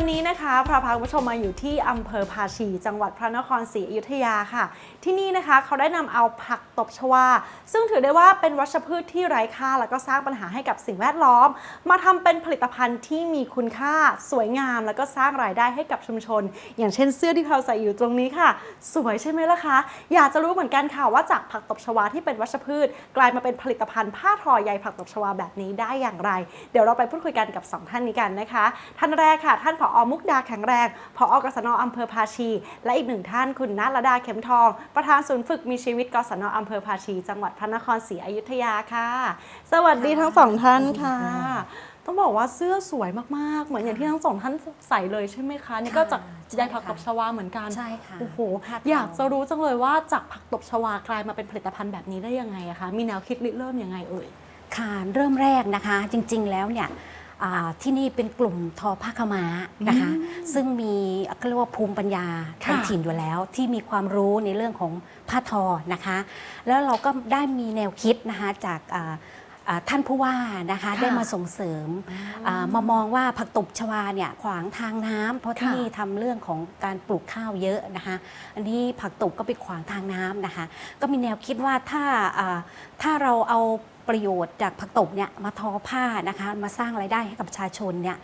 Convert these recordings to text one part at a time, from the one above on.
วันนี้นะคะพาพาคุณผู้ชมมาอยู่ที่อำเภอภาชี จังหวัดพระนครศรีอยุธยาค่ะ ที่นี่นะคะเขาได้นำเอาผักตบชวา ซึ่งถือได้ว่าเป็นวัชพืชที่ไร้ค่า แล้วก็สร้างปัญหาให้กับสิ่งแวดล้อม มาทำเป็นผลิตภัณฑ์ที่มีคุณค่าสวยงาม แล้วก็สร้างรายได้ให้กับชุมชน อย่างเช่นเสื้อที่เราใส่อยู่ตรงนี้ค่ะ สวยใช่ไหมล่ะคะ อยากจะรู้เหมือนกันค่ะว่าจากผักตบชวาที่เป็นวัชพืช กลายมาเป็นผลิตภัณฑ์ผ้าทอใยผักตบชวาแบบนี้ได้อย่างไร เดี๋ยวเราไปพูดคุยกันกับสองท่านนี้กันนะคะ ท่านแรกค่ะท่านผอมุกดาแข็งแรงผอกศนอำเภอภาชี และอีกหนึ่งท่านคุณนัทรดาเข็มทอง ประธานศูนย์ฝึกมีชีวิตกศนอำเภอภาชี จังหวัดพระนครศรีอยุธยาค่ะ สวัสดีทั้งสองท่านค่ะ ต้องบอกว่าเสื้อสวยมากๆ เหมือนอย่างที่ทั้งสองท่านใส่เลยใช่ไหมคะ นี่ก็จากใช่ใยผักค่ะตบชวาเหมือนกันใช่ค่ะโอ้โหผ้าทออยากจะรู้จังเลยว่าจากผักตบชวากลายมาเป็นผลิตภัณฑ์แบบนี้ได้ยังไงอะคะมีแนวคิดริเริ่มยังไงเอ่ยค่ะเริ่มแรกนะคะ จริง ๆ แล้วเนี่ยอ่า ที่นี่เป็นกลุ่มทอผ้าขาวม้านะคะซึ่งมีก็เรียกว่าภูมิปัญญาค่ะท้องถิ่นอยู่แล้วที่มีความรู้ในเรื่องของผ้าทอนะคะ แล้วเราก็ได้มีแนวคิดนะคะจากอ่าอ่าท่านผู้ว่านะคะค่ะได้มาส่งเสริมอ่ามามองว่าผักตบชวาเนี่ยขวางทางน้ำเพราะที่ค่ะนี่ทำเรื่องของการปลูกข้าวเยอะนะคะ อันนี้ผักตบก็ไปขวางทางน้ำนะคะ ก็มีแนวคิดว่าถ้าอ่าถ้าเราเอา ประโยชน์จากผักตบเนี่ยมาทอผ้านะคะมาสร้างรายได้ให้กับประชาชนเนี่ย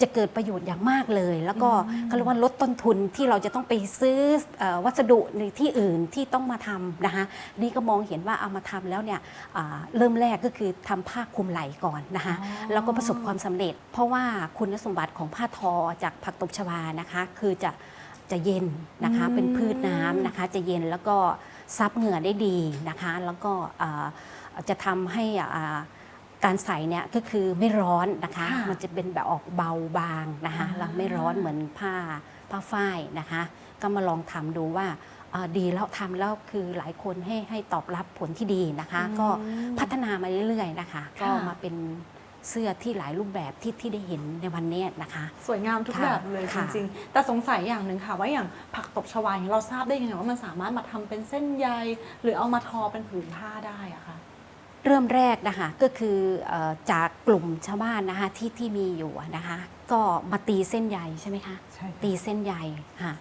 จะเกิดประโยชน์อย่างมากเลย แล้วก็เขาเรียกว่าลดต้นทุนที่เราจะต้องไปซื้อเออวัสดุในที่อื่นที่ต้องมาทำนะคะนี่ก็มองเห็นว่าเอามาทำแล้วเนี่ยอ่าเริ่มแรกก็คือทำผ้าคลุมไหล่ก่อนนะคะแล้วก็ประสบความสำเร็จ เพราะว่าคุณสมบัติของผ้าทอจากผักตบชวานะคะ คือจะจะเย็นนะคะอืมเป็นพืชน้ำนะคะ จะเย็นแล้วก็ซับเหงื่อได้ดีนะคะ แล้วก็อ่า จะทำให้อ่าการใส่เนี่ยก็คือไม่ร้อนนะคะค่ะมันจะเป็นแบบออกเบาบางนะคะอ่าแล้วไม่ร้อนเหมือนผ้าผ้าฝ้ายนะคะ ก็มาลองทำดูว่าอ่าดีแล้วทำแล้วคือหลายคนให้ให้ตอบรับผลที่ดีนะคะ ก็พัฒนามาเรื่อยๆนะคะ ก็ค่ะมาเป็นเสื้อที่หลายรูปแบบที่ที่ได้เห็นในวันนี้นะคะ สวยงามทุกค่ะแบบเลยจค่ะริงๆ แต่สงสัยอย่างหนึ่งค่ะว่าอย่างผักตบชวาอย่างเราทราบได้ยังไงว่ามันสามารถมาทำเป็นเส้นใย หรือเอามาทอเป็นผืนผ้าได้อะคะ เริ่มแรกนะคะก็คือเออจากกลุ่มชาวบ้านนะคะที่ที่มีอยู่อะนะคะ ก็มาตีเส้นใยใช่ไหมคะใช่ค่ะตีเส้นใยค่ะ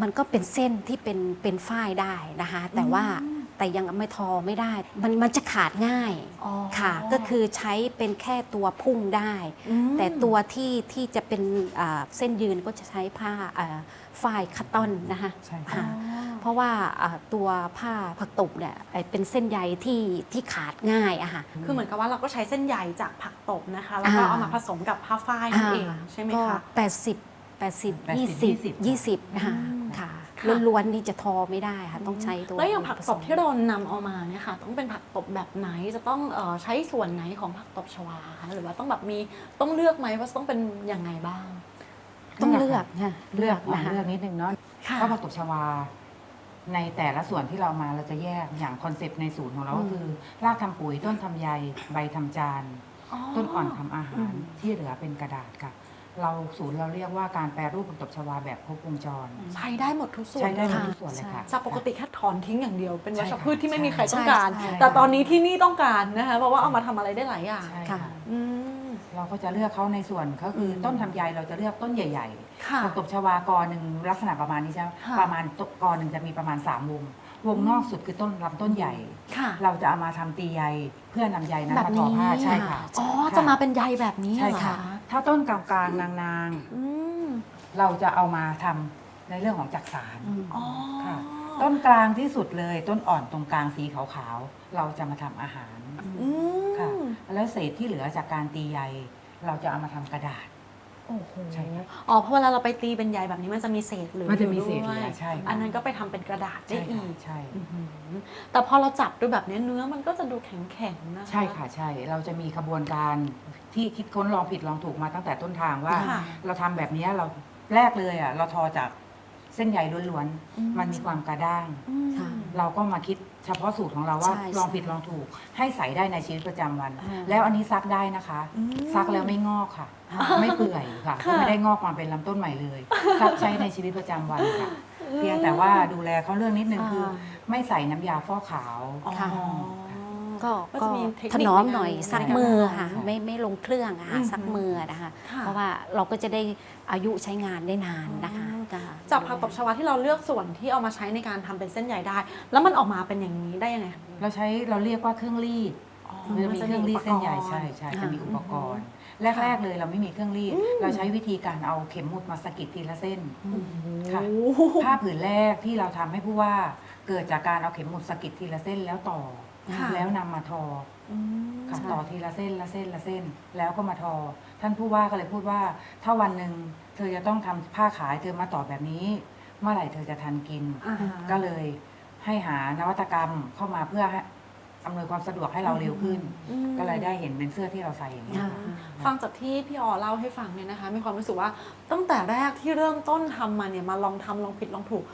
มันก็เป็นเส้นที่เป็นเป็นฝ้ายได้นะคะ แต่ว่า แต่ยังไม่ทอไม่ได้ มันมันจะขาดง่ายอ๋อ ค่ะ ก็คือใช้เป็นแค่ตัวพุ่งได้ อืม แต่ตัวที่ที่จะเป็นอ่าเส้นยืนก็จะใช้ผ้าอ่าฝ้ายคัตตอนนะคะใช่ค่ะค่ะเพราะว่าอ่าตัวผ้าผักตบเนี่ยไอ้เป็นเส้นใยที่ที่ขาดง่ายอะค่ะ คือเหมือนกับว่าเราก็ใช้เส้นใยจากผักตบนะคะ แล้วก็อ่า เอามาผสมกับผ้าฝ้ายนั่นเอง ใช่ไหมก็คะ แปดสิบแปดสิบยี่สิบ80ยี่สิบนะคะอืม ค่ะค่ะล้วนๆนี่จะทอไม่ได้ค่ะต้องใช้ตัวแล้วอย่างผักตบผสมที่เรานำเอามาเนี่ยค่ะต้องเป็นผักตบแบบไหนจะต้องเอ่อใช้ส่วนไหนของผักตบชวาคะหรือว่าต้องแบบมีต้องเลือกไหมว่าต้องเป็นยังไงบ้าง ต้องเลือกค่ะเลือกนะนะคะเลือกนิดนึงเนาะค่ะเพราะผักตบชวาในแต่ละส่วนที่เรามาเราจะแยกอย่างคอนเซปต์ในศูนย์ของเราก็คือรากทำปุ๋ยต้นทำใยใบทำจาน ต้นอ่อนทำอาหารที่เหลือเป็นกระดาษค่ะ เราศูนย์เราเรียกว่าการแปรรูปผักตบชวาแบบครบวงจร ใช้ได้หมดทุกส่วนใช้ได้หมดค่ะทุกส่วนเลยค่ะ จากปกติแค่ถอนทิ้งอย่างเดียวเป็นวัชใช่ค่ะพืชที่ไม่มีใครใช่ต้องการ ใช่แต่ตอนนี้ที่นี่ต้องการนะคะเพราะว่าเอามาทำอะไรได้หลายอย่างใช่ค่ะ ค่ะ อืม เราก็จะเลือกเขาในส่วนเขาคืออม ต้นทำใยเราจะเลือกต้นใหญ่ค่ะๆผักตบชวากอหนึ่งลักษณะประมาณนี้ใช่ไหมค่ะ ประมาณตกอหนึ่งจะมีประมาณสามวง วงนอกสุดคือต้นลำต้นใหญ่ ค่ะเราจะเอามาทำตีใยเพื่อนำใยนั้นแบบมานี้ทอผ้าใช่ค่ะ อ๋อค่จะมาเป็นใยแบบนี้ใช่เหรอค่ะ ถ้าต้นกลางๆนางอืมๆ เราจะเอามาทำในเรื่องของจักสารอืมอ๋อค่ะ ต้นกลางที่สุดเลย ต้นอ่อนตรงกลางสีขาวๆ เราจะมาทำอาหาร อืมค่ะ แล้วเศษที่เหลือจากการตีใย เราจะเอามาทำกระดาษ โอ้โหใช่ค่ะอ๋อเพราะเวลาเราไปตีเป็นใยแบบนี้มันจะมีเศษเหลือมันจะมีอยู่เศษเหลืด้วอยใช่ค่ะอันนั้นก็ไปทำเป็นกระดาษได้ใช่อีค่ะกใช่อื้อหือแต่พอเราจับด้วยแบบนี้เนื้อมันก็จะดูแข็งๆนะคะใช่ค่ะใช่ เราจะมีขบวนการที่คิดค้นลองผิดลองถูกมาตั้งแต่ต้นทางว่าค่ะเราทำแบบนี้เราแรกเลยอะเราทอจาก เส้นใยล้วนอืม ๆ มันมีความกระด้าง อืม ค่ะ เราก็มาคิดเฉพาะสูตรของเราว่า ใช่ลองผิดใช่ลองถูก ให้ใส่ได้ในชีวิตประจำวัน อ่าแล้วอันนี้ซักได้นะคะ อืมซักแล้วไม่งอกค่ะอ่าไม่เปื่อยค่ะค่ะ ไม่ได้งอกมาเป็นลำต้นใหม่เลย ซักใช้ในชีวิตประจำวันค่ะ เพียงแต่ว่าดูแลเขาเรื่องนิดนึงคืออ่าไม่ใส่น้ำยาฟอกขาว อ๋อ ค่ะ ก็ก็ก็จะมีเทคนิคถนอมหน่อยในการซักในการมือทำค่ะค่ะไม่ไม่ลงเครื่องอะอืค่ะมซักมือนะคะค่ะเพราะว่าเราก็จะได้อายุใช้งานได้นานนะคะอ๋อค่ะจากผักตบชวาที่เราเลือกส่วนที่เอามาใช้ในการทำเป็นเส้นใยได้ แล้วมันออกมาเป็นอย่างนี้ได้ยังไงคะเราใช้เราเรียกว่าเครื่องรีดอ๋อมันจะมีเครื่องรีดเส้นใหญ่อุปกรณ์ใช่ใช่อ่าจะมีอุปกรณ์ แรก ๆ เลยเราไม่มีเครื่องรีด เราใช้วิธีการเอาเข็มหมุดมาสะกิดทีละเส้นค่ะโอ้โหผ้าผืนแรกที่เราทำให้ผู้ว่าเกิดจากการเอาเข็มหมุดสะกิดทีละเส้นแล้วต่อ ค่ะ แล้วนำมาทออืมค่ะใช่ ต่อทีละเส้นละเส้นละเส้น แล้วก็มาทอ ท่านผู้ว่าก็เลยพูดว่า ถ้าวันหนึ่งเธอจะต้องทำผ้าขายเธอมาต่อแบบนี้ เมื่อไหร่เธอจะทันกิน อ่าฮะ ก็เลยให้หานวัตกรรมเข้ามาเพื่อให้ อำนวยความสะดวกให้เราเร็วขึ้น อืม ก็เลยได้เห็นเป็นเสื้อที่เราใส่อย่างนี้ยอ่าค่ะ ฟังจากที่พี่ออเล่าให้ฟังเนี่ยนะคะ มีความรู้สึกว่าตั้งแต่แรกที่เริ่มต้นทำมาเนี่ยมาลองทำลองผิดลองถูก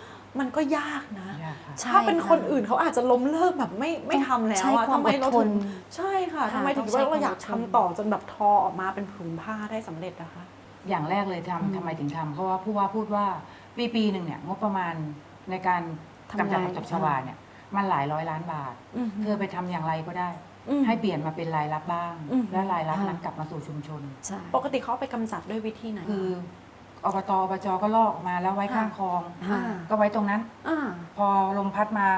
มันก็ยากนะ ยากค่ะ ใช่ถ้าเป็นค่ะคนอื่นเขาอาจจะล้มเลิกแบบไม่ไม่ทำแล้วใช้อะความทำไมเราอดทถึนงใช่ค่ะค่ะทำไมถึงต้องใช้ว่าเราอยากความอดทนทำต่อจนแบบทอออกมาเป็นผืนผ้าได้สำเร็จนะคะ อย่างแรกเลยทำอืมทำไมถึงทำเพราะว่าผู้ว่าพูดว่าปีปีหนึ่งเนี่ยงบประมาณในการทำกำจัดงาน ผักตบชวาเนี่ย มันหลายร้อยล้านบาท อืม เธอไปทำอย่างไรก็ได้ อืม ให้เปลี่ยนมาเป็นรายรับบ้าง อืม และรายรับค่ะนั้นกลับมาสู่ชุมชน ใช่ ปกติเขาเอาไปกำจัดด้วยวิธีไหนคืออบตอบจก็ลอกออกมาแล้วไว้ข้างคลอง อ่า ก็ไว้ตรงนั้น อ่า พอลมพัดมา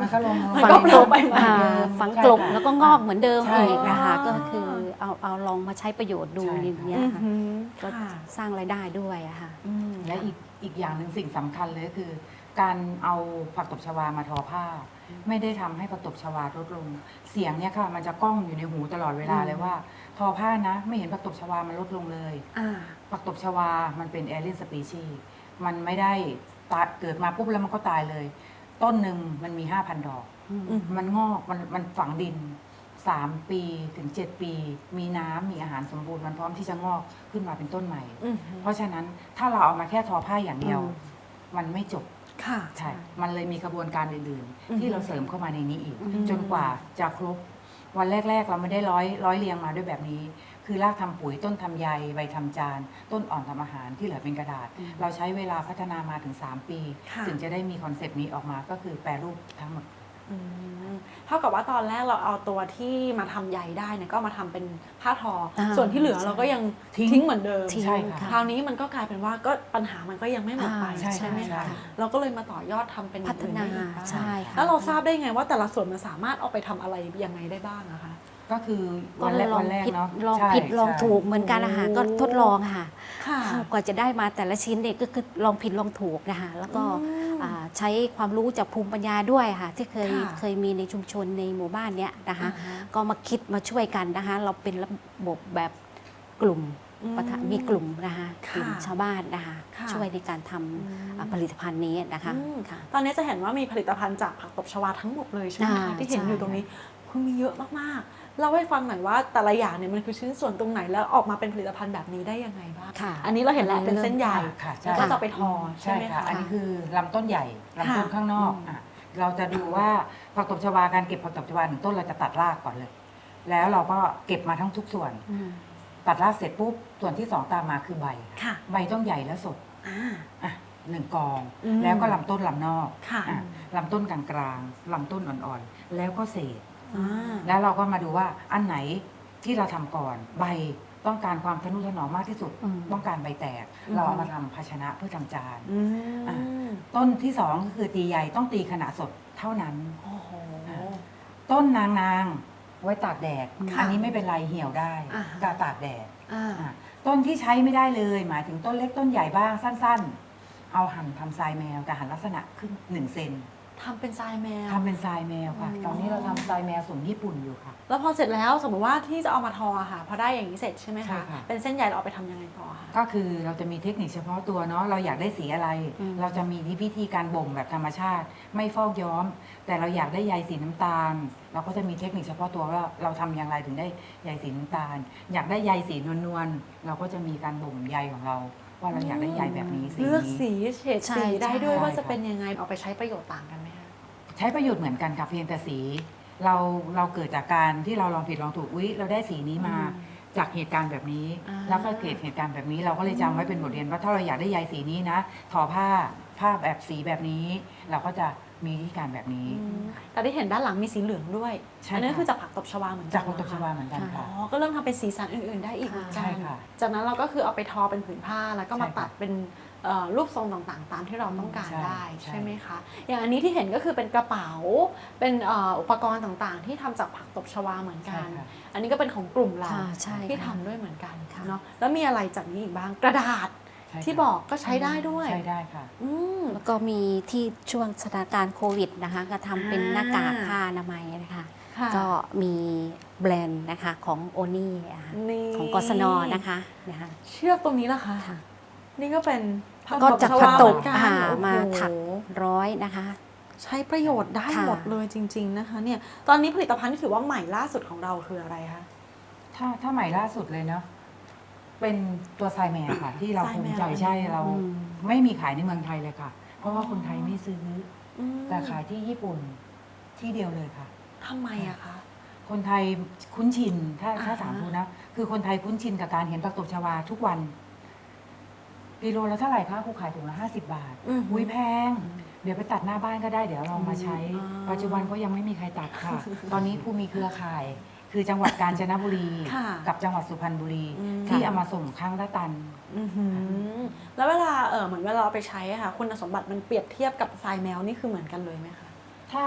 มันก็ลงมันก็ในกลบไปน้ำอ่าเหมือนเดิมฝังใช่กลบค่ะ แล้วก็งอกเหมือนเดิมใช่อีกนะคะอ๋อก็คือเอาเอาลองมาใช้ประโยชน์ดูใช่ อย่างเงี้ยอือค่ะหือก็ค่ะสร้างรายได้ด้วยอะค่ะอืมและอีกอีกอย่างหนึ่งสิ่งสำคัญเลยก็คือ การเอาผักตบชวามาทอผ้า ไม่ได้ทำให้ผักตบชวาลดลง เสียงเนี่ยค่ะ มันจะก้องอยู่ในหูตลอดเวลาอืมเลยว่า ทอผ้านะ ไม่เห็นผักตบชวามันลดลงเลย อ่า ผักตบชวา มันเป็นแอเรียนสปีชีมันไม่ได้ตายเกิดมาปุ๊บแล้วมันก็ตายเลย ต้นหนึ่งมันมี 5,000 ดอกอืมอืม มันงอก มันมันฝังดิน 3 ปีถึง 7 ปี มีน้ำมีอาหารสมบูรณ์ มันพร้อมที่จะงอกขึ้นมาเป็นต้นใหม่ อืม เพราะฉะนั้นถ้าเราเอามาแค่ทอผ้าอย่างเดียว อืม มันไม่จบ ค่ะ ใช่ มันเลยมีกระบวนการอื่นอืมๆที่เราเสริมเข้ามาในนี้อีก อืม จนกว่าจะครบ วันแรก ๆ เราไม่ได้ร้อยร้อยเรียงมาด้วยแบบนี้ คือรากทำปุ๋ยต้นทำใยใบทำจาน ต้นอ่อนทำอาหารที่เหลือเป็นกระดาษ เราใช้เวลาพัฒนามาถึง 3 ปี ค่ะ ถึงจะได้มีคอนเซปต์นี้ออกมาก็คือแปรรูปทั้งหมดอืม เท่ากับว่าตอนแรกเราเอาตัวที่มาทำใยได้เนี่ยก็มาทำเป็นผ้าทออาส่วนที่เหลือเราก็ยังทิ้งทิ้งเหมือนเดิมทิ้งใช่ค่ะคราวนี้มันก็กลายเป็นว่าก็ปัญหามันก็ยังไม่หมดไปอ่าใช่ใช่ไหมใช่คะเราก็เลยมาต่อยอดทำเป็นอย่พัฒนาอื่ได้อีกบ้งใช่ค่ะแล้วเราทราบได้ไงว่าแต่ละส่วนมันสามารถเอาไปทำอะไรยังไงได้บ้างอะคะก็คือก็วันแรกลอวังนแรกผิดเนาะลองใช่ผิดลองใช่ถูกเหมือนกันนะคะโอ้ก็ทดลองค่ะค่ะกว่าจะได้มาแต่ละชิ้นเนี่ยก็คือลองผิดลองถูกนะคะแล้วก็อืมอ่า ใช้ความรู้จากภูมิปัญญาด้วยค่ะ ที่เคยค่ะเคยมีในชุมชนในหมู่บ้านเนี้ยนะคะอ่าฮะก็มาคิดมาช่วยกันนะคะ เราเป็นระบบแบบกลุ่มอืมปะทะมีกลุ่มนะคะค่ะกลุ่มชาวบ้านนะคะค่ะช่วยในการทอืมำอ่าผลิตภัณฑ์นี้นะคะอืมค่ะตอนนี้จะเห็นว่ามีผลิตภัณฑ์จากผักตบชวาทั้งหมดเลยใช่ไหมอ่าคะที่เห็นใช่อยู่ตรงนี้คือมีเยอะมากๆ เล่าให้ฟังหน่อยว่าแต่ละอย่างเนี่ยมันคือชิ้นส่วนตรงไหนแล้วออกมาเป็นผลิตภัณฑ์แบบนี้ได้ยังไงบ้างค่ะ อันนี้เราเห็นแล้วเป็นเส้นใยค่ะใช่แล้วก็จะไปทอใช่ใช่ไหมค่ะคะอันนี้คือลำต้นใหญ่ลำต้นค่ะข้างนอกอืมอะเราจะดูว่าผักตบชวาการเก็บผักตบชวาหนึ่งต้นเราจะตัดรากก่อนเลย แล้วเราก็เก็บมาทั้งทุกส่วนอืมตัดรากเสร็จปุ๊บส่วนที่สองตามมาคือใบค่ะใบต้องใหญ่และสดอ่าอะหนึ่งกองอืมแล้วก็ลำต้นลำนอกค่ะอะลำต้นกลางๆลำต้นอ่อนๆแล้วก็เศษอ่า แล้วเราก็มาดูว่าอันไหนที่เราทำก่อนใบต้องการความทนุถนอมมากที่สุดอืมต้องการใบแตกอืมเราเอามาทำภาชนะเพื่อทำจานอือะมต้นที่สองก็คือตีใหญ่ต้องตีขนาดสดเท่านั้นโอ้โหต้นนางนางไว้ตากแดดค่ะอันนี้ไม่เป็นไรเหี่ยวได้อ่าฮะกาตากแดดอ่าอะต้นที่ใช้ไม่ได้เลย หมายถึงต้นเล็กต้นใหญ่บ้างสั้น ๆ เอาหั่นทำทรายแมวแต่หั่นลักษณะครึ่งหนึ่งเซน ทำเป็นทรายแมว ทำเป็นทรายแมวค่ะอืมตอนนี้เราทำทรายแมวส่งญี่ปุ่นอยู่ค่ะ แล้วพอเสร็จแล้วสมมติว่าที่จะเอามาทออะค่ะพอได้อย่างนี้เสร็จใช่ไหมใช่คะค่ะ เป็นเส้นใยเราเอาไปทำยังไงต่อคะ ก็คือเราจะมีเทคนิคเฉพาะตัวเนาะเราอยากได้สีอะไร อืม เราจะมีวิธีการบ่มแบบธรรมชาติ ไม่ฟอกย้อม แต่เราอยากได้ใยสีน้ำตาล เราก็จะมีเทคนิคเฉพาะตัวว่าเราทำอย่างไรถึงได้ใยสีน้ำตาล อยากได้ใยสีนวลๆเราก็จะมีการบ่มใยของเรา ว่าเราอยากได้ใยแบบนี้สีเลือกนี้ สีเฉดใช่สีได้ด้วยใช่ว่าจะค่ะเป็นยังไงเอาไปใช้ประโยชน์ต่างกันไหมคะ ใช้ประโยชน์เหมือนกันค่ะเพียงแต่สี เราเราเกิดจากการที่เราลองผิดลองถูกอุ๊ยเราได้สีนี้มาจากเหตุการณ์แบบนี้ อ่า แล้วก็เกิดเหตุการณ์แบบนี้ เราก็เลยจำไว้เป็นบทเรียนว่าถ้าเราอยากได้ใยสีนี้นะทอผ้าผ้าแบบสีแบบนี้ เราก็จะมีวิธีการแบบนี้ อืมแต่ที่เห็นด้านหลังมีสีเหลืองด้วย ใช่อันนี้ค่ะ คือจากผักตบชวาเหมือนกันจากคนตกเหรชอคะวาเหมือนกันอ๋ค่ะอก็เริ่มทำเป็นสีสันอื่นๆได้อีกเหมือนกัใช่นค่ะจากนั้นเราก็คือเอาไปทอเป็นผืนผ้าแล้วก็มาใช่ค่ะ ตัดเป็นเอ่อ รูปทรงต่างๆ ตามที่เราต้องการใช่ได้ใช่ใช่ไหมคะอย่างอันนี้ที่เห็นก็คือเป็นกระเป๋าเป็นเอ่ออุปกรณ์ต่างๆ ที่ทำจากผักตบชวาเหมือนกัใช่นค่ะอันนี้ก็เป็นของกลุ่มเราค่ะใช่ที่ค่ะทำด้วยเหมือนกันค่ะเนาะแล้วมีอะไรจากนี้อีกบ้างกระดาษใช่ค่ะที่บอกก็ใช้ได้ด้วยใช้ได้ค่ะอืมแล้วก็มีที่ช่วงสถานการณ์โควิดนะคะก็ทำเป็นอ่าหน้ากากผ้าอนามัยนะคะค่ะก็มีแบรนด์นะคะของโอนี่ะค่ะนี่ของกศนนะคะนะคะเชือกตรงนี้ล่ะคะค่ะนี่ก็เป็น ก็จากชวผักตบเหมือนกันอ่าโอ้โหมาถักร้อยนะคะ ใช้ประโยชน์ได้ค่ะหมดเลยจริง ๆ นะคะเนี่ยตอนนี้ผลิตภัณฑ์ที่ถือว่าใหม่ล่าสุดของเราคืออะไรคะถ้าถ้าใหม่ล่าสุดเลยเนาะเป็นตัวทรายแมวค่ะ ที่เราทรายภูแมวมิใจใช่เราอืมไม่มีขายในเมืองไทยเลยค่ะ เพราะว่าคนไทยไม่ซื้ออืมแต่ขายที่ญี่ปุ่นที่เดียวเลยค่ะทำไมอะคะคนไทยคุ้นชินถ้าถ้าอ่าฮะถามดูนะ คือคนไทยคุ้นชินกับการเห็นผักตบชวาทุกวัน กิโลละเท่าไหร่คะครูขายถุงละห้าสิบบาท อืม อุ้ยแพง เดี๋ยวไปตัดหน้าบ้านก็ได้เดี๋ยวเรามาใช้อ่าปัจจุบันก็ยังไม่มีใครตัดค่ะ ตอนนี้ครูมีเครือข่าย คือจังหวัดกาญจนบุรี ค่ะกับจังหวัดสุพรรณบุรี อืม ที่เอามาส่งครั้งละตัน อื้อหือแล้วเวลาเออเหมือนเวลาเราไปใช้อะค่ะ คุณสมบัติมันเปรียบเทียบกับทรายแมวนี่คือเหมือนกันเลยไหมคะ ถ้า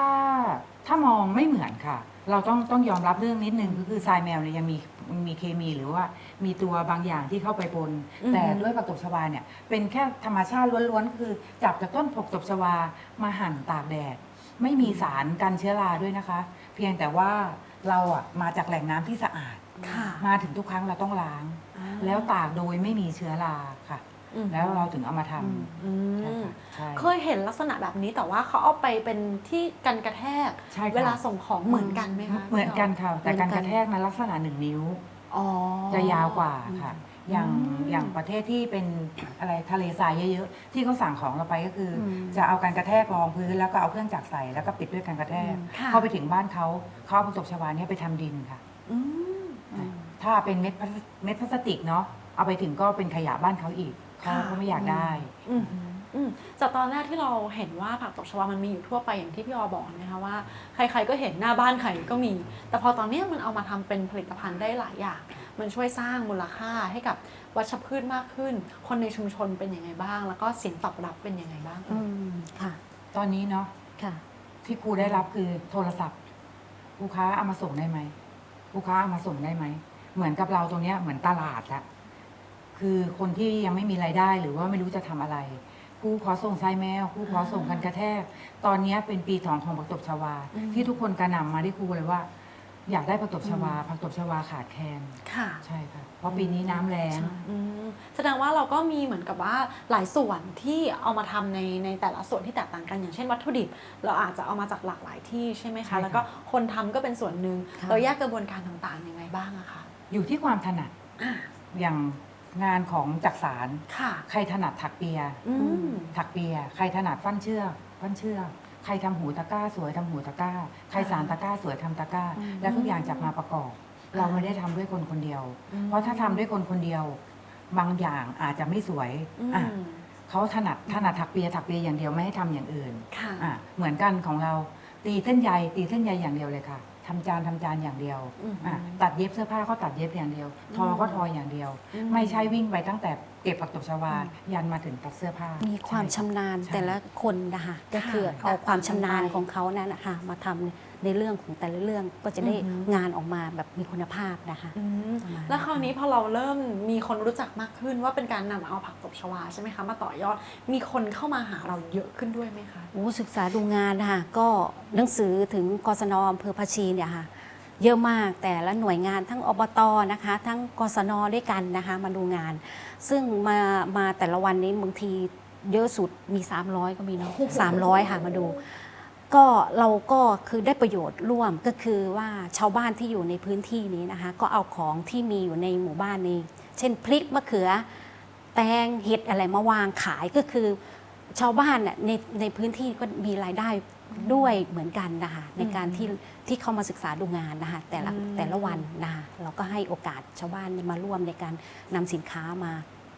ถ้ามองไม่เหมือนค่ะ เราต้องต้องยอมรับเรื่องนิดนึงก็คือทรายแมวเนี่ยยังมีมีเคมีหรือว่ามีตัวบางอย่างที่เข้าไปปน อือฮึ แต่ด้วยผักตบชวาเนี่ยเป็นแค่ธรรมชาติล้วนๆคือจับจากต้นผักตบชวามาหั่นตากแดด ไม่มีสารกันเชื้อราด้วยนะคะ เพียงแต่ว่าเราอะมาจากแหล่งน้ำที่สะอาด ค่ะมาถึงทุกครั้งเราต้องล้างอ่าแล้วตากโดยไม่มีเชื้อราค่ะอืม แล้วเราถึงเอามาทอืมอืำใช่มค่ะใช่เคยเห็นลักษณะแบบนี้แต่ว่าเขาเอาไปเป็นที่กันกระแทก ใช่ค่ะเวลาส่งของเหมือนกันไหมคะเหมือนกันค่ะ แต่การเหมืกอนกันระแทกนั้นลักษณะหนึ่งนิ้ว อ๋อ จะยาวกว่าค่ะ อย่างอืมอย่างประเทศที่เป็นอะไรทะเลทรายเยอะๆ ที่เขาสั่งของเราไปก็คืออมจะเอาการกระแทกรองพื้นแล้วก็เอาเครื่องจักรใส่แล้วก็ปิดด้วยการกระแทกค่ะพอไปถึงบ้านเขาเขาเอาประสบชวาเนี่ยไปทำดินค่ะ อืม ถ้าเป็นเม็ดพลาสเม็ดพลาสติกเนาะเอาไปถึงก็เป็นขยะบ้านเขาอีก เขาค่ะ ก็ไม่อยากได้ อืมอืมจากตอนแรกที่เราเห็นว่าผักตบชวามันมีอยู่ทั่วไปอย่างที่พี่ออบอกนะคะว่า ใครๆก็เห็นหน้าบ้านใครก็มี แต่พอตอนเนี้ยมันเอามาทำเป็นผลิตภัณฑ์ได้หลายอย่าง มันช่วยสร้างมูลค่าให้กับวัชพืชมากขึ้น คนในชุมชนเป็นยังไงบ้าง แล้วก็เสียงตอบรับเป็นยังไงบ้าง อืมค่ะตอนนี้เนาะค่ะ ที่ครูได้รับคือโทรศัพท์ลูกค้าเอามาส่งได้ไหมลูกค้าเอามาส่งได้ไหมเหมือนกับเราตรงเนี้ยเหมือนตลาดอะ คือคนที่ยังไม่มีรายได้หรือว่าไม่รู้จะทำอะไรครูขอส่งทรายแมวครูขอส่งกันกระแทก ตอนเนี้ยเป็นปีทองของผักตบชวา อืม ที่ทุกคนกระหน่ำมาที่ครูเลยว่า อยากได้ผักตบชวาผักตบชวาขาดแคลนค่ะใช่ค่ะเพราะปีนี้น้ำแรงอืมแสดงว่าเราก็มีเหมือนกับว่าหลายส่วนที่เอามาทำในในแต่ละส่วนที่แตกต่างกันอย่างเช่นวัตถุดิบ เราอาจจะเอามาจากหลากหลายที่ใช่ไหมใช่คะค่ะแล้วก็คนทำก็เป็นส่วนหนึ่งค่ะ เราแยกกระบวนการต่างๆยังไงบ้างอะคะ อยู่ที่ความถนัดอ่าอย่าง งานของจักสารค่ะ ใครถนัดถักเปีย อืม ถักเปีย ใครถนัดฟันเชือกฟันเชือก ใครทำหูตะกร้าสวยทำหูตะกร้า ใครสารตะกร้าสวยทำตะกร้า อืม แล้วทุกอย่างจับมาประกอบ เราไม่ได้ทำด้วยคนคนเดียว เพราะถ้าทำด้วยคนคนเดียว บางอย่างอาจจะไม่สวยอืมอะเขาถนัดถนัดถักเปียถักเปียอย่างเดียวไม่ให้ทำอย่างอื่นค่ะ อะเหมือนกันของเราตีเส้นใยตีเส้นใยอย่างเดียวเลยค่ะ ทำจานทำจานอย่างเดียวอืม อะตัดเย็บเสื้อผ้าก็ตัดเย็บอย่างเดียว ทอก็ทออย่างเดียวอืไม่ใช่วิ่งไปตั้งแต่เก็บผักตบชวายันมาถึงตัดเสื้อผ้า มีความใช่ชำนาญใช่แต่ละคนนะคะก็คือค่ะเอาความชำนาญแตกต่างกันไปของเขานั่นนะคะมาทำ ในเรื่องของแต่ละเรื่องก็จะได้อือหืองานออกมาแบบมีคุณภาพนะคะอืมประมาณนั้นแล้วคราวนี้พอเราเริ่มมีคนรู้จักมากขึ้นว่าเป็นการนำเอาผักตบชวาใช่ไหมคะมาต่อยอดมีคนเข้ามาหาเราเยอะขึ้นด้วยไหมคะโอ้ศึกษาดูงานนะคะก็หนังสือถึงกศนอำเภอภาชีเนี่ยค่ะเยอะมากแต่ละหน่วยงานทั้งอบตนะคะ ทั้งกศนด้วยกันนะคะมาดูงาน ซึ่งมามาแต่ละวันนี้บางทีเยอะสุดมี 300 ก็มีเนาะ300 ค่ะมาดู ก็เราก็คือได้ประโยชน์ร่วมก็คือว่าชาวบ้านที่อยู่ในพื้นที่นี้นะคะ ก็เอาของที่มีอยู่ในหมู่บ้านนี้ เช่นพริกมะเขือ แตงเห็ดอะไรมาวางขายก็คือ ชาวบ้านน่ะในในพื้นที่ก็มีรายได้ด้วยเหมือนกันนะคะในการที่ที่เข้ามาศึกษาดูงานนะคะแต่ละแต่ละวันนะคะเราก็ให้โอกาสชาวบ้านมาร่วมในการนำสินค้ามา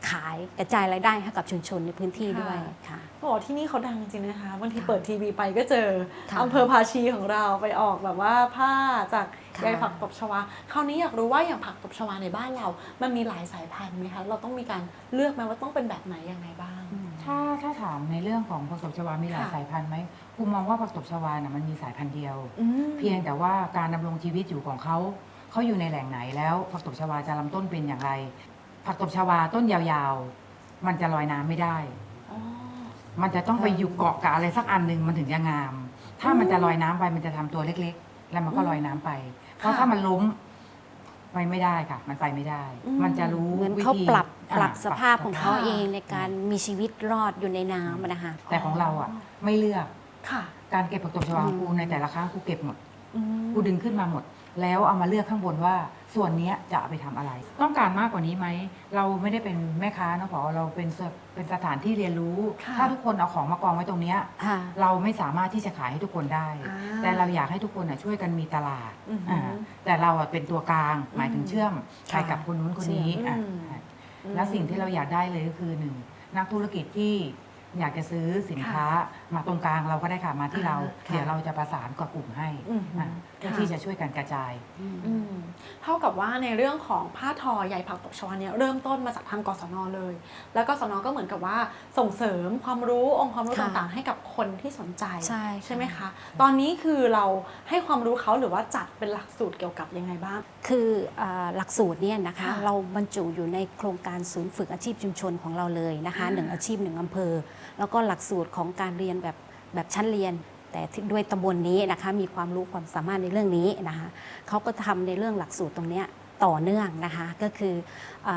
ขายกระจายรายได้ให้กับชุมชนในพื้นที่ด้วยค่ะบอกว่าที่นี่เขาดังจริงๆนะคะบางทีเปิดทีวีไปก็เจอค่ะอำเภอภาชีของเราไปออกแบบว่าผ้าจากค่ะใยผักตบชวาคราวนี้อยากรู้ว่าอย่างผักตบชวาในบ้านเรา มันมีหลายสายพันธุ์ไหมคะเราต้องมีการเลือกไหมว่าต้องเป็นแบบไหนยังไงบ้าง ถ้าถ้าถามในเรื่องของผักตบชวา มีหลายค่ะสายพันธุ์ไหมครูมองว่าผักตบชวาน่ะมันมีสายพันธุ์เดียวอืมเพียงแต่ว่าการดำรงชีวิตอยู่ของเขาเขาอยู่ในแหล่งไหนแล้วผักตบชวาจะลำต้นเป็นอย่างไร ผักตบชวาต้นยาวๆ มันจะลอยน้ำไม่ได้ อ๋อ มันจะต้องไปอยู่เกาะกับอะไรสักอันหนึ่งมันถึงจะงาม ถ้ามันจะลอยน้ำไปมันจะทำตัวเล็กๆ แล้วมันก็ลอยน้ำไป เพราะค่ะถ้ามันล้มไปไม่ได้ค่ะ มันไปไม่ได้ อืมมันจะรู้เหมือนวิเขาธีปรับอ่ปรับสภาพของเขาค่ะเองในการมีชีวิตรอดอยู่ในน้ำอะนะคะแต่ของเราอะ ไม่เลือกค่ะ การเก็บผักตบชวาของอืมครูในแต่ละครั้งครูเก็บหมด อืม กูดึงขึ้นมาหมด แล้วเอามาเลือกข้างบนว่า ส่วนเนี้ยจะเอาไปทำอะไร ต้องการมากกว่านี้ไหม เราไม่ได้เป็นแม่ค้านะพอเราเป็นสเป็นสถานที่เรียนรู้ค่ะถ้าทุกคนเอาของมากองไว้ตรงเนี้ยค่ะเราไม่สามารถที่จะขายให้ทุกคนได้อ่าแต่เราอยากให้ทุกคนน่ะช่วยกันมีตลาดอือหืออ่าแต่เราอะเป็นตัวกลางหมายถึงเชื่อมใครกับคนนู้นคนนี้เชื่อมอะอืมใช่แล้วสิ่งที่เราอยากได้เลยก็คือหนึ่งนักธุรกิจที่ อยากจะซื้อสินค้ามาตรงกลางเราก็ได้ค่ะมาที่เรา ค่ะเดี๋ยวเราจะประสานกับกลุ่มให้อือหืออะเพื่อค่ะ ที่จะช่วยกันกระจาย อืมเท่ากับว่าในเรื่องของผ้าทอใยผักตบชวาเนี่ยเริ่มต้นมาจากทางกศนเลย แล้วกศนก็เหมือนกับว่าส่งเสริมความรู้องค์ความรู้ค่ะ ต่างๆ ให้กับคนที่สนใจใช่ใช่ไหมคะ ตอนนี้คือเราให้ความรู้เขาหรือว่าจัดเป็นหลักสูตรเกี่ยวกับยังไงบ้าง คืออาหลักสูตรเนี่ยนะคะ ค่ะเราบรรจุอยู่ในโครงการศูนย์ฝึกอาชีพชุมชนของเราเลยนะคะอ่าหนึ่งอาชีพหนึ่งอำเภอ แล้วก็หลักสูตรของการเรียนแบบแบบชั้นเรียน แต่ด้วยตำบลนี้นะคะมีความรู้ความสามารถในเรื่องนี้นะคะเขาก็ทำในเรื่องหลักสูตรตรงนี้ต่อเนื่องนะคะ ก็คืออ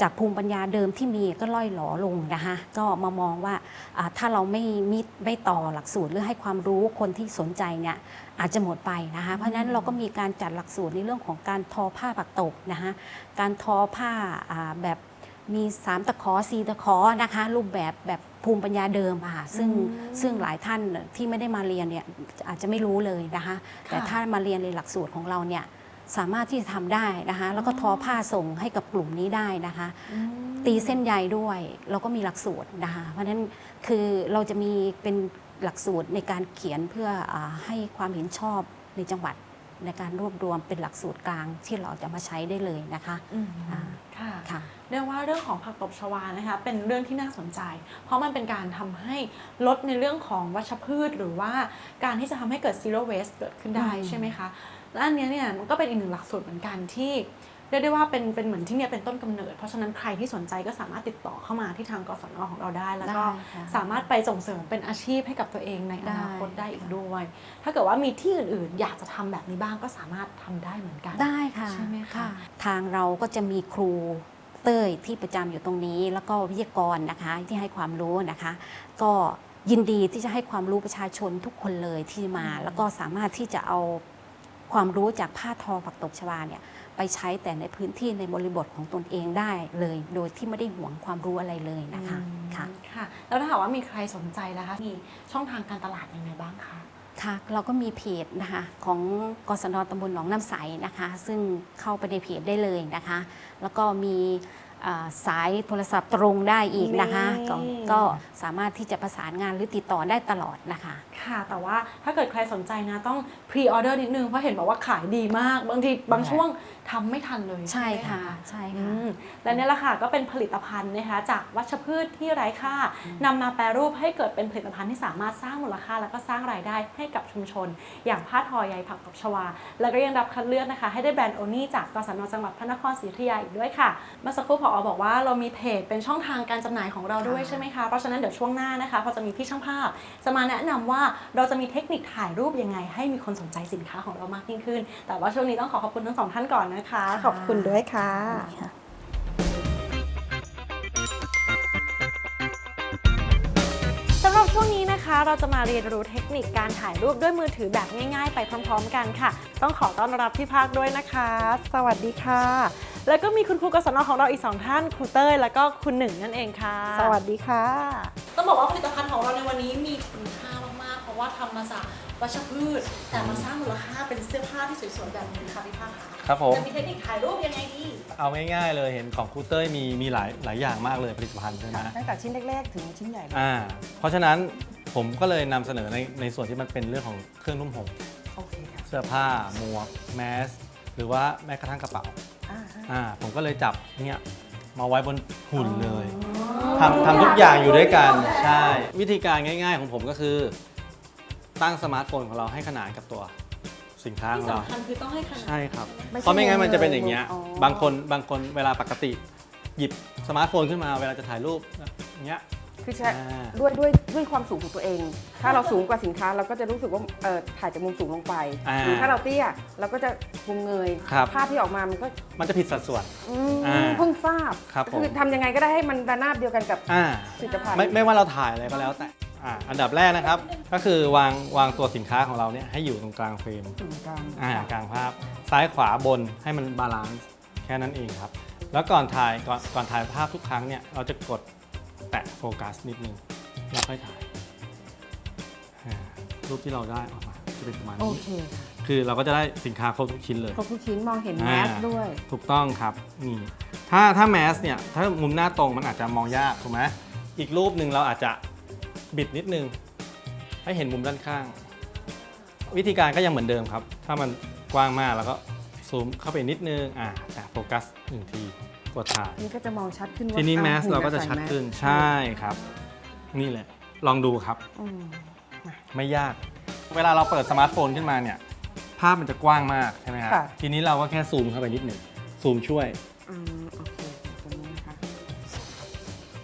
จากภูมิปัญญาเดิมที่มีก็ล่อยหลอลงนะคะก็มามองว่าถ้าเราไม่มิไม่ต่อหลักสูตรหรือให้ความรู้คนที่สนใจเนี่ยอาจจะหมดไปนะคะเพราะฉะนั้นเราก็มีการจัดหลักสูตรในเรื่องของการทอผ้าปักตกนะคะการทอผ้าแบบ มีสามตะขอสีตะขอนะคะ รูปแบบแบบภูมิปัญญาเดิมอะค่ะซึ่งอืมซึ่งหลายท่านที่ไม่ได้มาเรียนเนี่ยอาจจะไม่รู้เลยนะคะ แต่ถ้ามาเรียนในหลักสูตรของเราเนี่ยสามารถที่จะทำได้นะคะ แล้วก็ทอผ้าส่งให้กับกลุ่มนี้ได้นะคะอืมตีเส้นใยด้วยเราก็มีหลักสูตรนะคะ เพราะฉะนั้นคือเราจะมีเป็นหลักสูตรในการเขียนเพื่ออาให้ความเห็นชอบในจังหวัดในการรวบรวมเป็นหลักสูตรกลางที่เราจะมาใช้ได้เลยนะคะอืมอ่าค่ะค่ะ เรียกว่าเรื่องของผักตบชวานะคะเป็นเรื่องที่น่าสนใจ เพราะมันเป็นการทำให้ลดในเรื่องของวัชพืช หรือว่าการที่จะทำให้เกิด zero waste เกิดขึ้นได้อืมใช่ไหมคะและอันเนี้ยเนี่ยมันก็เป็นอีกหนึ่งหลักสูตรเหมือนกันที่เรียกได้ว่าเป็นเป็นเหมือนที่เนี่ยเป็นต้นกำเนิด เพราะฉะนั้นใครที่สนใจก็สามารถติดต่อเข้ามาที่ทางกศนของเราได้ แล้วก็ได้ค่ะสามารถไปส่งเสริมเป็นอาชีพให้กับตัวเองในอนาคตได้ได้อีกด้วย ถ้าเกิดว่ามีที่อื่นๆ อยากจะทำแบบนี้บ้างก็สามารถทำได้เหมือนกันได้ค่ะใช่ไหมคะทางเราก็จะมีครู เต้ยที่ประจำอยู่ตรงนี้ แล้วก็วิทยากรนะคะที่ให้ความรู้นะคะ ก็ยินดีที่จะให้ความรู้ประชาชนทุกคนเลยที่มาอืมแล้วก็สามารถที่จะเอาความรู้จากผ้าทอผักตบชวาเนี่ยไปใช้แต่ในพื้นที่ในบริบทของตนเองได้เลย โดยที่ไม่ได้หวงความรู้อะไรเลยนะคะอืมค่ะค่ะ แล้วถ้าหากว่ามีใครสนใจนะคะมีช่องทางการตลาดยังไงบ้างคะ ค่ะเราก็มีเพจนะคะของกศนตำบลหนองน้ำใสนะคะ ซึ่งเข้าไปในเพจได้เลยนะคะ แล้วก็มีอ่าสายโทรศัพท์ตรงได้อีกนะคะก็นี่ก็สามารถที่จะประสานงานหรือติดต่อได้ตลอดนะคะ ค่ะ แต่ว่าถ้าเกิดใครสนใจนะต้องพรีออเดอร์นิดนึง เพราะเห็นบอกว่าขายดีมาก บางทีบางช่วง ทำไม่ทันเลยใช่ไหมค่ะใช่อืค่ะ มและนี่แหละค่ะก็เป็นผลิตภัณฑ์นะคะจากวัชพืชที่ไร้ค่านำมาแปรรูปให้เกิดเป็นผลิตภัณฑ์ที่สามารถสร้างมูลค่า แล้วก็สร้างรายได้ให้กับชุมชน อย่างผ้าทอใยผักตบชวา แล้วก็ยังรับคัดเลือกนะคะ ให้ได้แบรนด์โอนี่จากกสนจังหวัดพระนครศรีอยุธยาอีกด้วยค่ะเมื่อสักครู่พอบอกว่าเรามีเพจเป็นช่องทางการจำหน่ายของเราด้วยค่ะใช่ไหมคะเพราะฉะนั้นเดี๋ยวช่วงหน้านะคะพอจะมีพี่ช่างภาพ จะมาแนะนำว่าเราจะมีเทคนิคถ่ายรูปยังไง ให้มีคนสนใจสินค้าของเรามากยิ่งขึ้น แต่ว่าช่วงนี้ต้องขอขอบคุณทั้งสองท่านก่อนนะคะ ขอบคุณด้วยค่ะค่ะสำหรับช่วงนี้นะคะเราจะมาเรียนรู้เทคนิคการถ่ายรูปด้วยมือถือแบบง่าย ๆ ไปพร้อม ๆ กันค่ะ ต้องขอต้อนรับพี่ภาคด้วยนะคะ สวัสดีค่ะ แล้วก็มีคุณครูกศนของเราอีกสองท่านครูเต้ยแล้วก็คุณหนึ่งนั่นเองค่ะ สวัสดีค่ะ ต้องบอกว่าผลิตภัณฑ์ของเราในวันนี้มีคุณค่ามากๆเพ ราะว่าทำมาจากวัชพืช แต่มาสร้างมูลค่าเป็นเสื้อผ้าที่สวยๆแบบนี้ค่ะพี่ภาคค่ะครับผมจะมีเทคนิคถ่ายรูปยังไงดีเอาง่ายๆเลยเห็นของครูเต้ยมีมีหลายหลายอย่างมากเลยผลิตภัณฑ์ใช่ไหมตั้งแต่ชิ้นเล็กๆ ถึงชิ้นใหญ่เลยอ่าเพราะฉะนั้นผมก็เลยนำเสนอในในส่วนที่มันเป็นเรื่องของเครื่องนุ่มห่มโอเคค่ะเสื้อผ้าหมวกแมสหรือว่าแม้กระทั่งกระเป๋าอ่าฮะอ่าผมก็เลยจับเนี่ยมาไว้บนหุ่นเลยทำทำทุกอย่างอยู่ด้วยกันใช่ วิธีการง่าย ๆ ของผมก็คือ ตั้งสมาร์ทโฟนของเราให้ขนานกับตัวสินค้าขที่องเรา สำคัญคือต้องให้ขนาด ใช่ครับ ไม่ใช่เพราะไม่งั้นมันจะเป็นอย่างเงี้ยอ๋อ บางคนบางคนเวลาปกติ หยิบสมาร์ทโฟนขึ้นมาเวลาจะถ่ายรูปอย่างเงี้ย คือใช้อ่า ด้วยด้วยด้วยความสูงของตัวเอง ถ้าเราสูงกว่าสินค้าเราก็จะรู้สึกว่าเออถ่ายจากมุมสูงลงไปอ่าหรือถ้าเราเตี้ยเราก็จะมุมเงย ครับ ภาพที่ออกมามันก็มันจะผิดสัดส่วน อืมอ่าเพิ่งทราบครับผม คือทำยังไงก็ได้ให้มันระนาบเดียวกันกับอ่า ผลิตภัณฑ์ ไม่ไม่ว่าเราถ่ายอะไรก็แล้วแต่ อ่าอันดับแรกนะครับ ก็คือวางวางตัวสินค้าของเราเนี่ยให้อยู่ตรงกลางเฟรมตรงกลางอ่ากลางภาพ ซ้ายขวาบนให้มันบาลานซ์แค่นั้นเองครับ แล้วก่อนถ่ายก่อนก่อนถ่ายภาพทุกครั้งเนี่ยเราจะกดแตะโฟกัสนิดนึงแล้วค่อยถ่ายอ่ารูปที่เราได้ออกมาจะเป็นประมาณโอนี้ เคค่ะคือเราก็จะได้สินค้าครบทุกชิ้นเลย ครบทุกชิ้นมองเห็นอ่าแมสด้วย ถูกต้องครับนี่ถ้าถ้าแมสเนี่ยถ้ามุมหน้าตรงมันอาจจะมองยากถูกไหมอีกรูปหนึ่งเราอาจจะ บิดนิดนึง ให้เห็นมุมด้านข้าง วิธีการก็ยังเหมือนเดิมครับ ถ้ามันกว้างมากแล้วก็ซูมเข้าไปนิดนึง อ่าแต่โฟกัสหนึ่งทีกดถ่าย นี่ก็จะมองชัดขึ้นว่าทีนี้อ่แมสหุ่เราก็จะใส่ชัดแมสขึ้น ใช่ครับ นี่แหละ ลองดูครับ อืมไม่ยาก เวลาเราเปิดสมาร์ทโฟนขึ้นมาเนี่ย ภาพมันจะกว้างมากใช่ไหมครับ ค่ะ ทีนี้เราก็แค่ซูมเข้าไปนิดหนึ่ง ซูมช่วย อืมโอเคตรงนี้นะคะ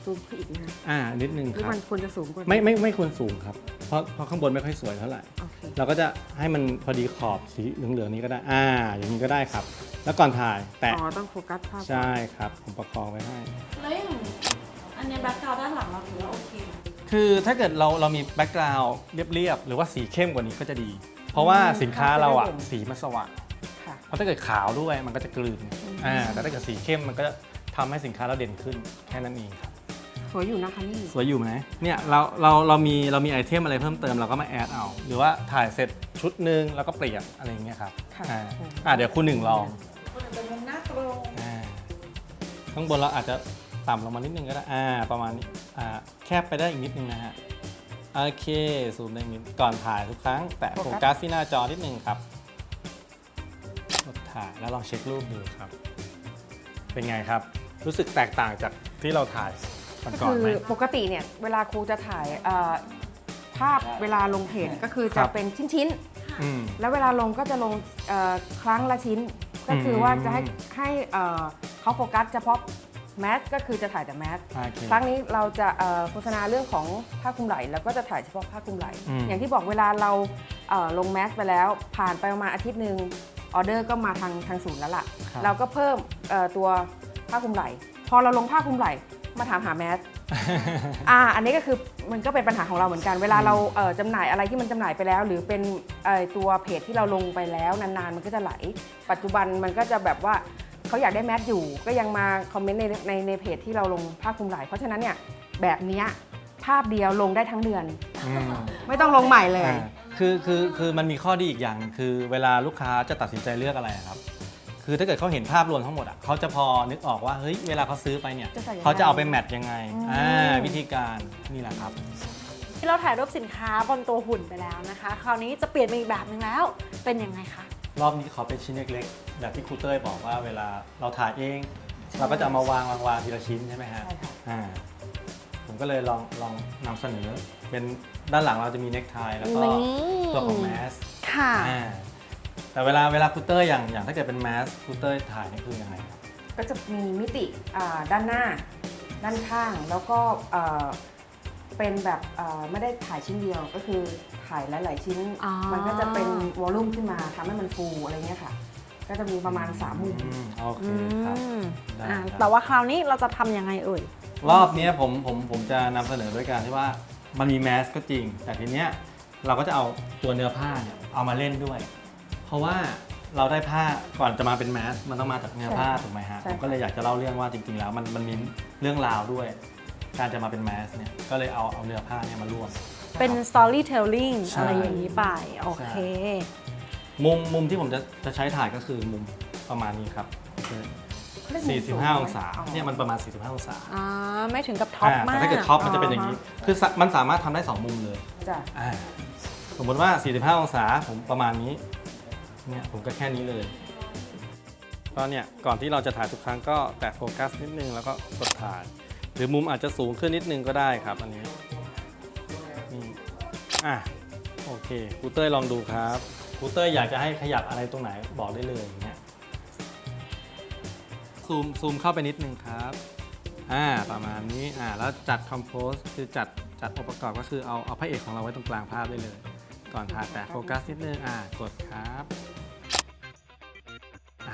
ซูมขึ้นอีกนะ อ่านิดนึงหรือครับมันควรจะสูงกว่านี้ไม่ไม่ไม่ควรสูงครับ เพราะเพราะข้างบนไม่ค่อยสวยเท่าไหร่ โอเคเราก็จะให้มันพอดีขอบสีเหลืองๆนี้ก็ได้ อ่า อย่างนี้ก็ได้ครับ แล้วก่อนถ่ายแตะอ๋อต้องโฟกัสภาพก่อนใช่ครับ ผมประคองไว้ให้ แล้วอย่างอันเนี้แบ็คกราวด้านหลังเราถือว่าโอเคไหมคือถ้าเกิดเราเรามีแบ็กกราวด์เรียบๆ หรือว่าสีเข้มกว่านี้ก็จะดี เพราะว่าสินค้าเราอะสีมันสว่าง ค่ะ เพราะถ้าเกิดขาวด้วยมันก็จะกลืน อ่า แต่ถ้าเกิดสีเข้มมันก็จะทำให้สินค้าเราเด่นขึ้นแค่นั้นเองครับ สวยอยู่นะคะนี่ สวยอยู่ไหมเนี่ยเราเราเรามีเรามีไอเทมอะไรเพิ่มเติมเราก็มาแอดเอาหรือว่าถ่ายเสร็จชุดหนึ่งแล้วก็เปลี่ยนอะไรอย่างเงี้ยครับค่ะ อ่าอ่าเดี๋ยวคุณหนึ่งลองคนอื่นเป็นมุมหน้าตรงอ่าข้างบนเราอาจจะต่ำลงมานิดนึงก็ได้อ่าประมาณนี้อ่าแคบไปได้อีกนิดนึงนะฮะโอเคซูมได้นิดก่อนถ่ายทุกครั้ง แตะโฟกัสที่หน้าจอนิดนึงครับกดถ่ายแล้วลองเช็ครูปดูครับ เป็นไงครับ รู้สึกแตกต่างจากที่เราถ่าย ก่อนก็ก่อนคือไหมปกติเนี่ยเวลาครูจะถ่ายเอ่อภาพเวลาลงเพจก็คือครัจะบ เป็นชิ้นอืม ๆ แล้วเวลาลงก็จะลงเอ่อครั้งละชิ้น ก็คือว่าจะให้ให้เอ่อเขาโฟกัสเฉพาะแมสก็คือจะถ่ายแต่แมส โอเค ครั้งนี้เราจะเอ่อโฆษณาเรื่องของผ้าคลุมไหล่แล้วก็จะถ่ายเฉพาะผ้าคลุมไหล่อืม อย่างที่บอกเวลาเราเอ่อลงแมสไปแล้ว ผ่านไปประมาณอาทิตย์หนึ่งออเดอร์ก็มาทางทางศูนย์แล้วล่ะ ครับ เราก็เพิ่มเอ่อตัวผ้าคลุมไหล่พอเราลงผ้าคลุมไหล่ มาถามหาแมส อ่า อันนี้ก็คือมันก็เป็นปัญหาของเราเหมือนกัน เวลาเราเอ่อจำหน่ายอะไรที่มันจำหน่ายไปแล้ว หรือเป็นเอ่อตัวเพจที่เราลงไปแล้วนานๆ มันก็จะไหล ปัจจุบันมันก็จะแบบว่าเขาอยากได้แมสอยู่ ก็ยังมาคอมเมนต์ในในในเพจที่เราลงภาพคลุมไหล่เพราะฉะนั้นเนี่ยแบบเนี้ยภาพเดียวลงได้ทั้งเดือน อืมไม่ต้องลงใหม่เลย อ่าคือคือคือมันมีข้อดีอีกอย่างหนึ่งคือเวลาลูกค้าจะตัดสินใจเลือกอะไรอะครับ คือคือถ้าเกิดเขาเห็นภาพรวมทั้งหมดอะเขาจะพอนึกออกว่าเฮ้ยเวลาเขาซื้อไปเนี่ยจะใส่ยังไง เขาจะเอาไปแมทยังไงอ่าวิธีการนี่แหละครับ ที่เราถ่ายรูปสินค้าบนตัวหุ่นไปแล้วนะคะ คราวนี้จะเปลี่ยนเป็นอีกแบบหนึ่งแล้ว เป็นยังไงคะ รอบนี้ขอเป็นชิ้นเล็กๆแบบที่ครูเต้ยบอกว่าเวลาเราถ่ายเอง เราก็จะเอามาวางวางวางทีละชิ้นใช่ไหมฮะใช่ค่ะ อ่าผมก็เลยลองลองนำเสนอ เป็นด้านหลังเราจะมีเน็กไทแล้วก็นี่ตัวของแมสค่ะ อ่า แต่เวลาเวลาครูเต้ยอย่างอย่างถ้าเกิดเป็นแมสครูเต้ยถ่ายนี่คือยังไงครับ ก็จะมีมิติอ่าด้านหน้า ด้านข้างแล้วก็เอ่อเป็นแบบเอ่อไม่ได้ถ่ายชิ้นเดียวก็คือถ่ายหลาย ๆ ชิ้น อ๋อ มันก็จะเป็นวอลลุ่มขึ้นมาทำให้มันฟูอะไรเงี้ยค่ะ ก็จะมีประมาณ3มุม อืมโอเคอืครับ มได้อ่าครับ แต่ว่าคราวนี้เราจะทำยังไงเอ่ย รอบเนี้ยผมผมผมจะนำเสนอด้วยการที่ว่ามันมีแมสก็จริง แต่ทีเนี้ยเราก็จะเอาตัวเนื้อผ้าเนี่ยเอามาเล่นด้วย เพราะว่าเราได้ผ้าก่อนจะมาเป็นแมสมันต้องมาจากเนื้อผ้าใช่ถูกไหมฮะใช่ผมก็เลยอยากจะเล่าเรื่องว่าจริง ๆ แล้วมันมันมีเรื่องราวด้วย การจะมาเป็นแมสเนี่ยก็เลยเอาเอาเนื้อผ้าเนี่ยมาร่วม เป็น storytelling ใช่ อะไรอย่างนี้ไป โอเค มุมมุมที่ผมจะจะใช้ถ่ายก็คือมุมประมาณนี้ครับคือ45 องศาเนี่ยมันประมาณ 45 องศาอ่าไม่ถึงกับท็อปอ่ามากแต่ถ้าเกิดท็อปมันจะเป็นอย่างนี้ คือสะมันสามารถทำได้ 2 มุมเลยจ้ะ อ่าสมมติว่า 45 องศาผมประมาณนี้ เนี่ยผมก็แค่นี้เลยก็เนี่ยก่อนที่เราจะถ่ายทุกครั้งก็แตะโฟกัสนิดนึงแล้วก็กดถ่าย หรือมุมอาจจะสูงขึ้นนิดนึงก็ได้ครับ อันนี้นี่อะโอเคครูเต้ยลองดูครับครูเต้ยอยากจะให้ขยับอะไรตรงไหนบอกได้เลยอย่างเงี้ยซูมซูมเข้าไปนิดนึงครับอ่าประมาณนี้อ่าแล้วจัดคอมโพสคือจัดจัดองค์ประกอบก็คือเอาเอาพระเอกของเราไว้ตรงกลางภาพได้เลย ก่อนถ่ายแต่โฟกัสนิดนึงอ่ากดครับ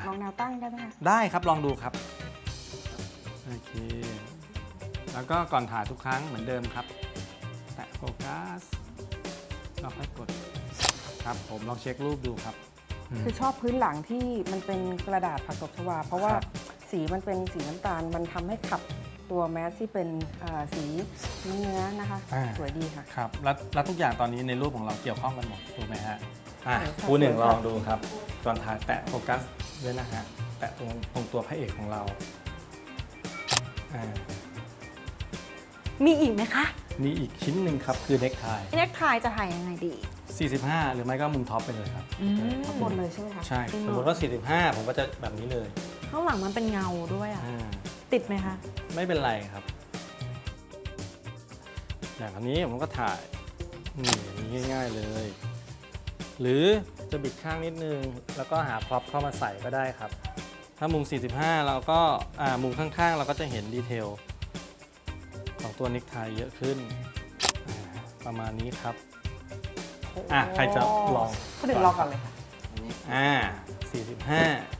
ลองแนวตั้งได้ไหมคะได้ครับลองดูครับโอเค แล้วก็ก่อนถ่ายทุกครั้งเหมือนเดิมครับ แตะโฟกัสเราค่อยกดครับผมลองเช็ครูปดูครับมคือชอบพื้นหลังที่มันเป็นกระดาษผักตบชวา เพราะว่าครับ สีมันเป็นสีน้ำตาลมันทำให้ขับ ตัวแมสที่เป็นอ่าสีเนื้อนะคะ อ่า สวยดีค่ะ ครับแล้วแล้วทุกอย่างตอนนี้ในรูปของเราเกี่ยวข้องกันหมดถูกไหมฮะอะใช่ค่ะครูหนึ่งสวยลค่ะองดูครับก่อนถ่ายแตะโฟกัสด้วยนะฮะแตะตรงตรงตัวพระเอกของเราอ่ามีอีกไหมคะนี่อีกชิ้นหนึ่งครับคือเน็กไทเน็กไทจะถ่ายยังไงดี 45 หรือไม่ก็มุมท็อปไปเลยครับข้างบนเลยใช่ไหมคะใช่จริงเหรอสมมติว่า 45 ผมก็จะแบบนี้เลยข้างหลังมันเป็นเงาด้วยอะ อ่าติดไหมคะ ไม่เป็นไรครับ อย่างอันนี้ผมก็ถ่ายนี่อย่างนี้ง่าย ๆเลย หรือจะบิดข้างนิดนึง แล้วก็หาพร็อพเข้ามาใส่ก็ได้ครับ ถ้ามุม 45 เราก็อ่ามุมข้างๆ เราก็จะเห็นดีเทลของตัวนิกไทเยอะขึ้นอ่าประมาณนี้ครับอะใครจะลองคนอื่นลองก่อนเลยค่ะอ่า45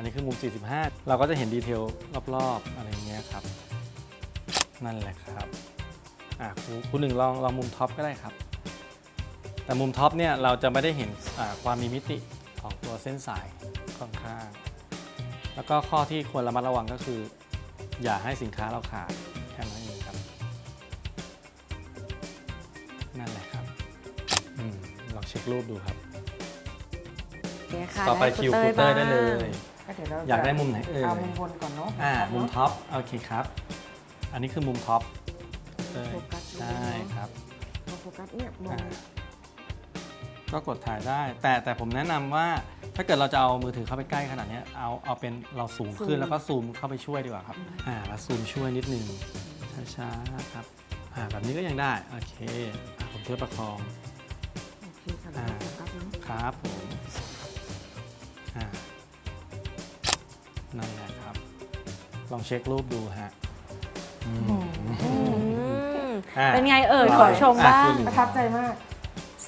อ่าอันนี้คือมุม 45 เราก็จะเห็นดีเทลรอบๆ อะไรอย่างเงี้ยครับ นั่นแหละครับอ่าครูครูหนึ่งลองลองมุมท็อปก็ได้ครับ แต่มุมท็อปเนี่ยเราจะไม่ได้เห็นอ่าความมีมิติของตัวเส้นสายข้างๆแล้วก็ข้อที่ควรระมัดระวังก็คือ อย่าให้สินค้าเราขาดแค่นั้นเองครับ นั่นแหละครับอืมลองเช็ครูปดูครับโอเคค่ะต่อไปด้คิวณคูเตอร์ได้เลบ้างย ก็เดี๋ยวเราอยากได้มุมไหนเอ่ยเอามุมบนก่อนเนาะอ่ามุมเนาะท็อปโอเคครับ อันนี้คือมุมท็อปเอ้ยโฟกัสใช่ครับเอาโฟกัสเนี่ยมออ่างก็กดถ่ายได้ แต่แต่ผมแนะนำว่าถ้าเกิดเราจะเอามือถือเข้าไปใกล้ขนาดเนี้ยเอาเอาเป็นเราซูมขึ้นแล้วก็ซูมเข้าไปช่วยดีกว่าครับอ่าแล้วซูมช่วยนิดนึงช้าๆครับอ่าแบบนี้ก็ยังได้โอเคอะผมช่วยประคองโอเคค่ะแล้วก็โฟกัสเนาะครับผม นั่นแหละครับ ลองเช็ครูปดูฮะอืมอืมอะ เป็นไงเอ่ยลงขอชมบ้างอะคุณประทับใจมาก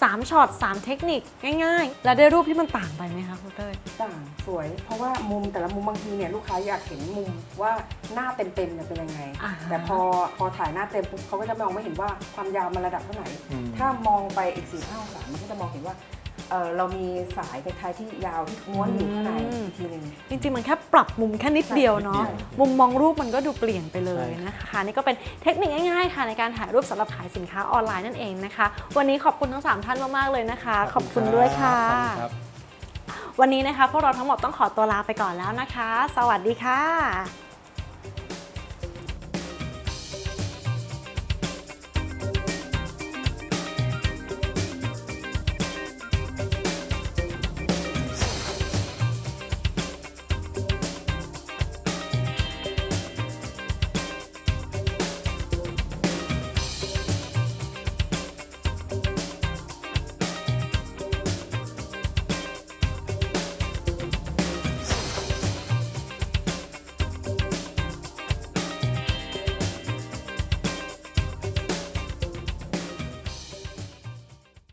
3ช็อต3เทคนิคง่ายๆ แล้วได้รูปที่มันต่างไปไหมคะคุณเต้ย ต่างสวย เพราะว่ามุมแต่ละมุมบางทีเนี่ยลูกค้าอยากเห็นมุมว่าหน้าเต็มๆเนี่ยเป็นยังไง อ่าแต่พอพอถ่ายหน้าเต็มปุ๊บเขาก็จะมองไม่เห็นว่าความยาวมันระดับเท่าไหร่ อืม ถ้ามองไปอีกสี่ห้าองศามันก็จะมองเห็นว่า เออเรามีสายคล้ายๆที่ยาวที่ม้วนอยู่ข้างในอีกทีหนึ่งจริงๆ มันแค่ปรับมุมแค่นิดเดียวเนาะนิดเดียวมุมมองรูปมันก็ดูเปลี่ยนไปเลยใช่นะคะนี่ก็เป็นเทคนิคง่ายๆ ค่ะในการถ่ายรูปสำหรับขายสินค้าออนไลน์นั่นเองนะคะ วันนี้ขอบคุณทั้ง 3 ท่านมากๆ เลยนะคะ ขอบคุณด้วยค่ะ ขอบคุณครับ วันนี้นะคะพวกเราทั้งหมดต้องขอตัวลาไปก่อนแล้วนะคะ สวัสดีค่ะ